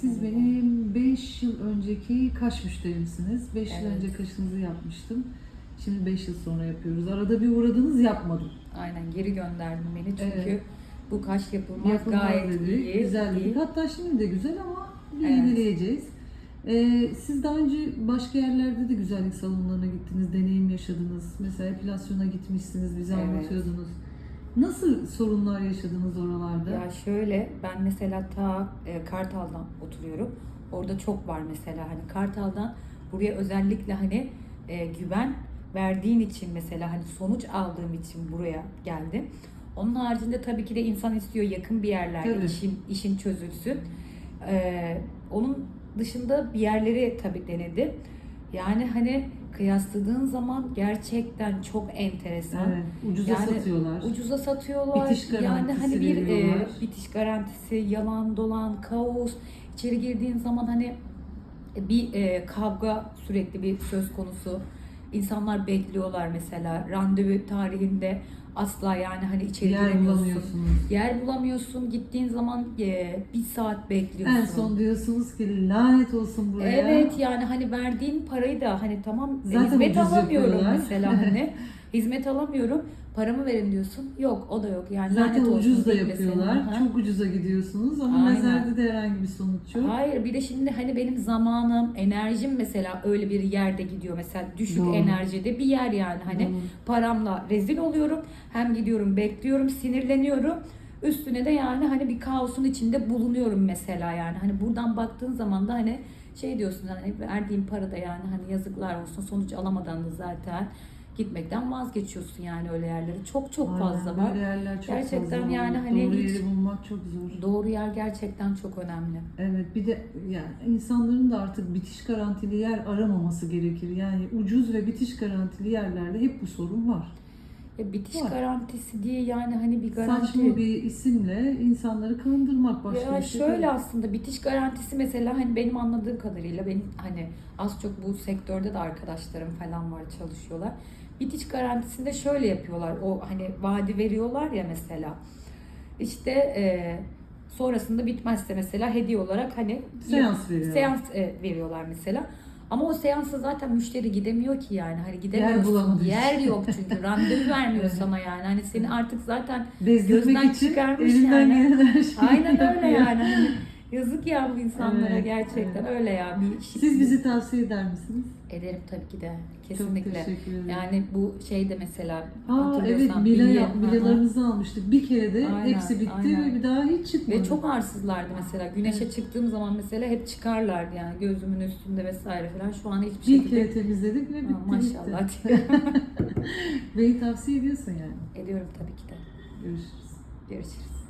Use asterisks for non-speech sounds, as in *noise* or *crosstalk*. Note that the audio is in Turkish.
siz benim 5 yıl önceki kaş müşterimsiniz. 5 yıl Evet. önce kaşınızı yapmıştım. Şimdi 5 yıl sonra yapıyoruz. Arada bir uğradınız yapmadım. Aynen geri gönderdim beni çünkü Evet. bu kaş yapılmaz, Yapılmaz gayet dedik. iyi. Güzel iyi. dedik. Hatta şimdi de güzel ama bir Evet. yenileyeceğiz. Ee, siz daha önce başka yerlerde de güzellik salonlarına gittiniz, deneyim yaşadınız. Mesela epilasyona gitmişsiniz, bize Evet. anlatıyordunuz. Nasıl sorunlar yaşadınız oralarda? Ya şöyle ben mesela ta e, Kartal'dan oturuyorum. Orada çok var mesela hani Kartal'dan buraya özellikle hani e, güven verdiğin için mesela hani sonuç aldığım için buraya geldim. Onun haricinde tabii ki de insan istiyor yakın bir yerlerde Tabii. işin, işin çözülsün. Ee, onun dışında bir yerleri tabii denedim. Yani hani kıyasladığın zaman gerçekten çok enteresan. Evet, ucuza Yani satıyorlar. Ucuza satıyorlar. Bitiş yani hani bir e, bitiş garantisi, yalan dolan, kaos. İçeri girdiğin zaman hani bir e, kavga sürekli bir söz konusu. İnsanlar bekliyorlar mesela randevu tarihinde asla yani hani içeri Yer giremiyorsun. bulamıyorsunuz. Yer bulamıyorsun. Gittiğin zaman e, bir saat bekliyorsun. En son diyorsunuz ki lanet olsun buraya. Evet yani hani verdiğin parayı da hani tamam Zaten hizmet alamıyorum yapıyorlar. *laughs* mesela hani hizmet alamıyorum paramı verin diyorsun yok o da yok yani Zaten ucuz da yapıyorlar. senin. Çok ucuza gidiyorsunuz ama Aynen. mezarda da herhangi bir sonuç yok. Hayır bir de şimdi hani benim zamanım enerjim mesela öyle bir yerde gidiyor mesela düşük Doğru. enerjide bir yer yani hani Doğru. paramla rezil oluyorum hem gidiyorum bekliyorum sinirleniyorum üstüne de yani hani bir kaosun içinde bulunuyorum mesela yani hani buradan baktığın zaman da hani şey diyorsun hani verdiğim para da yani hani yazıklar olsun sonuç alamadan da zaten gitmekten vazgeçiyorsun yani öyle yerlere çok çok Aynen, fazla var. Yerler çok Gerçekten fazla yani hani Doğru hiç- yeri bulmak çok zor. Doğru yer gerçekten çok önemli. Evet bir de yani insanların da artık bitiş garantili yer aramaması gerekir. Yani ucuz ve bitiş garantili yerlerde hep bu sorun var. Ya bitiş Var. garantisi diye yani hani bir garanti. Saçma bir isimle insanları kandırmak başka ya bir şey şöyle değil. aslında bitiş garantisi mesela hani benim anladığım kadarıyla benim hani az çok bu sektörde de arkadaşlarım falan var çalışıyorlar. Bitiş garantisinde şöyle yapıyorlar. O hani vadi veriyorlar ya mesela. İşte e, sonrasında bitmezse mesela hediye olarak hani Seans veriyor. seans e, veriyorlar mesela. Ama o seansa zaten müşteri gidemiyor ki yani. Hani gidemiyorsun. Yer, için. yok çünkü. Randevu vermiyor Evet. sana yani. Hani seni artık zaten Bezdirmek gözden için çıkarmış elinden yani. aynen öyle yani. Hani yazık ya bu insanlara Evet, gerçekten öyle ya. Bir şey- Siz bizi tavsiye eder misiniz? ederim tabii ki de. Çok Kesinlikle. teşekkür ederim. Yani bu şeyde mesela Aa evet hatırlıyorsan Mila, bilye- yap- Milalarımızı almıştık. Bir kere de Aynen, hepsi bitti aynen. ve bir daha hiç çıkmadı. Ve çok arsızlardı mesela. Güneşe çıktığım zaman mesela hep çıkarlardı yani gözümün üstünde vesaire falan. Şu an hiçbir bir şekilde kere temizledik ve bitti Ha, maşallah bitti. *laughs* *laughs* Beni tavsiye ediyorsun yani. Ediyorum tabii ki de. Görüşürüz. Görüşürüz.